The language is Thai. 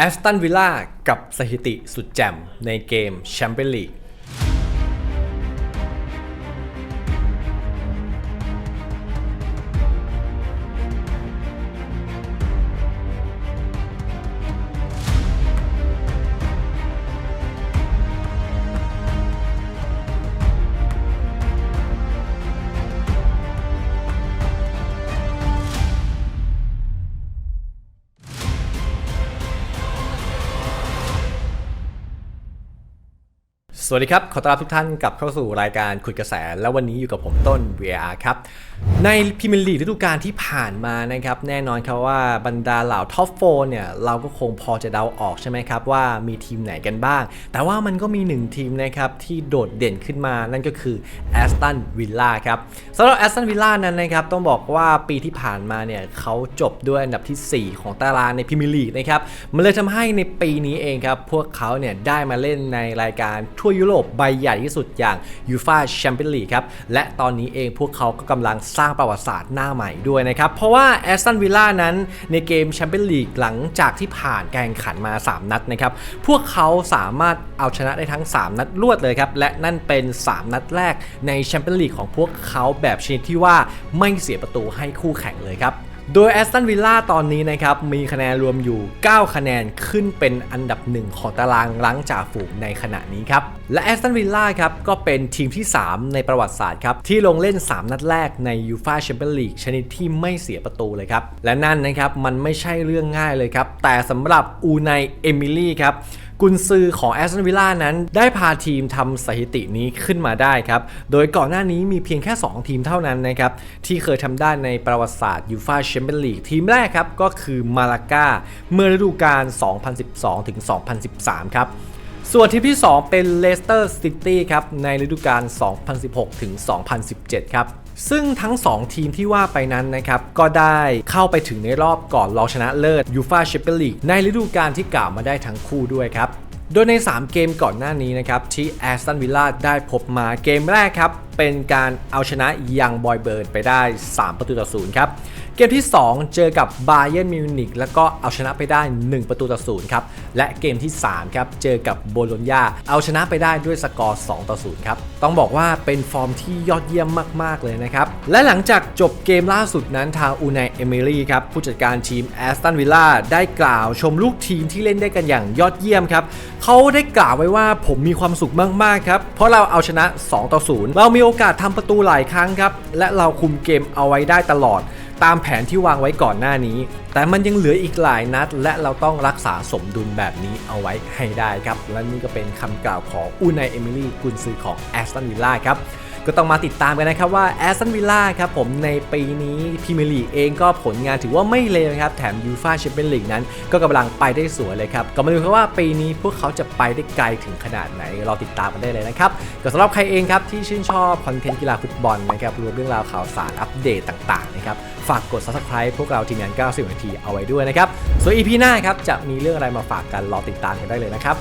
แอสตันวิลล่ากับสถิติสุดแจ่มในเกมแชมเปี้ยนลีก สวัสดีครับ ขอต้อนรับทุกท่านกลับเข้าสู่รายการคุยกระแส แล้ววันนี้อยู่กับผมต้น VR ครับ ในพรีเมียร์ลีฤดูกาลที่ผ่านมานะครับ แน่นอนครับว่าบรรดาเหล่าท็อปโฟเนี่ย เราก็คงพอจะเดาออกใช่ไหมครับว่ามีทีมไหนกันบ้าง แต่ว่ามันก็มีหนึ่งทีมนะครับที่โดดเด่นขึ้นมานั่นก็คือแอสตันวิลล่าครับสำหรับแอสตันวิลล่านั้นนะครับต้องบอกว่าปีที่ผ่านมาเนี่ยเขาจบด้วยอันดับทีสี่4 ของตารางในพรีเมียร์ลีนะครับมันเลยทำให้ในปีนี้เองครับพวกเขาเนี่ยได้มาเล่นในรายการทั่วยุโรปใบใหญ่ที่สุดอย่างยูฟาแชมเปี้ยนลีกครับ และตอนนี้เองพวกเขาก็กำลังสร้างประวัติศาสตร์หน้าใหม่ด้วยนะครับ เพราะว่าแอสตันวิลล่านั้นในเกมแชมเปี้ยนลีกหลังจากที่ผ่านการแข่งขันมา 3 นัดนะครับ พวกเขาสามารถเอาชนะได้ทั้ง 3 นัดรวดเลยครับ และนั่นเป็น 3 นัดแรกในแชมเปี้ยนลีกของพวกเขาแบบชนิดที่ว่าไม่เสียประตูให้คู่แข่งเลยครับ โดยแอสตันวิลล่าตอนนี้นะครับ มีคะแนนรวมอยู่ 9 คะแนนขึ้นเป็นอันดับหนึ่งของตารางหลังจากฝูงในขณะนี้ครับ และแอสตันวิลล่าครับก็เป็นทีมที่ 3 ในประวัติศาสตร์ครับ ที่ลงเล่น 3 นัดแรกในยูฟาแชมเปี้ยนลีกชนิดที่ไม่เสียประตูเลยครับ และนั่นนะครับมันไม่ใช่เรื่องง่ายเลยครับ แต่สำหรับอูไนเอมิลี่ครับ กุนซือของแอสตันวิลล่านั้น ได้พาทีมทำสถิตินี้ขึ้นมาได้ครับ โดยก่อนหน้านี้มีเพียงแค่ 2 ทีมเท่านั้นนะครับที่เคยทำได้ในประวัติศาสตร์ยูฟาแชมเปี้ยนลีกทีมแรกครับก็คือมาลากาเมื่อฤดูกาล 2012ถึง2013 ครับส่วนทีมที่ 2 เป็นเลสเตอร์ซิตี้ครับในฤดูกาล 2016ถึง2017 ครับ ซึ่งทั้ง 2 ทีมที่ว่าไปนั้นนะครับก็ได้เข้าไปถึงในรอบก่อนรองชนะเลิศยูฟาแชมเปี้ยนลีกในฤดูกาลที่กล่าวมาได้ทั้งคู่ด้วยครับ โดยใน 3 เกมก่อนหน้านี้นะครับที่แอสตันวิลล่าได้พบมาเกมแรกครับ เป็นการเอาชนะยังบอยเบิร์นไปได้ 3 ประตูต่อศูนย์ครับ เกมที่ 2 เจอกับบาเยิร์นมิวนิกแล้วก็เอาชนะไปได้ 1 ประตูต่อศูนย์ครับ และเกมที่ 3 ครับ เจอกับโบโลญญาเอาชนะไปได้ด้วยสกอร์2ต่อ0ครับ ต้องบอกว่าเป็นฟอร์มที่ยอดเยี่ยมมาก ๆ เลยนะครับ และหลังจากจบเกมล่าสุดนั้นทางอูไนเอมิลี่ครับผู้จัดการทีมแอสตันวิลล่าได้กล่าวชมลูกทีมที่เล่นได้กันอย่างยอดเยี่ยมครับเขาได้กล่าวไว้ว่าผมมีความสุขมากๆครับเพราะเราเอาชนะ2ต่อ0เรามีโออกาสทำประตูหลายครั้งครับและเราคุมเกมเอาไว้ได้ตลอด ตามแผนที่วางไว้ก่อนหน้านี้ แต่มันยังเหลืออีกหลายนัด และเราต้องรักษาสมดุลแบบนี้เอาไว้ให้ได้ครับ และนี่ก็เป็นคำกล่าวของอูนายเอมิลี่กุนซือของแอสตันวิลล่าครับ ก็ต้องมาติดตามกันนะครับว่าแอสตันวิลล่าครับผมในปีนี้พรีเมียร์ลีกเองก็ผลงานถือว่าไม่เลวครับแถมยูฟาแชมเปี้ยนลีกนั้น ก็กำลังไปได้สวยเลยครับก็มาดูกันว่าปีนี้พวกเขาจะไปได้ไกลถึงขนาดไหนเราติดตามกันได้เลยนะครับก็สำหรับใครเองครับที่ชื่นชอบคอนเทนต์กีฬาฟุตบอลนะครับรวมเรื่องราวข่าวสารอัปเดตต่างๆนะครับฝากกด subscribe พวกเราทีมงาน 90 นาทีเอาไว้ด้วยนะครับส่วน EP หน้าครับจะมีเรื่องอะไรมาฝากกันรอติดตามกันได้เลยนะครับ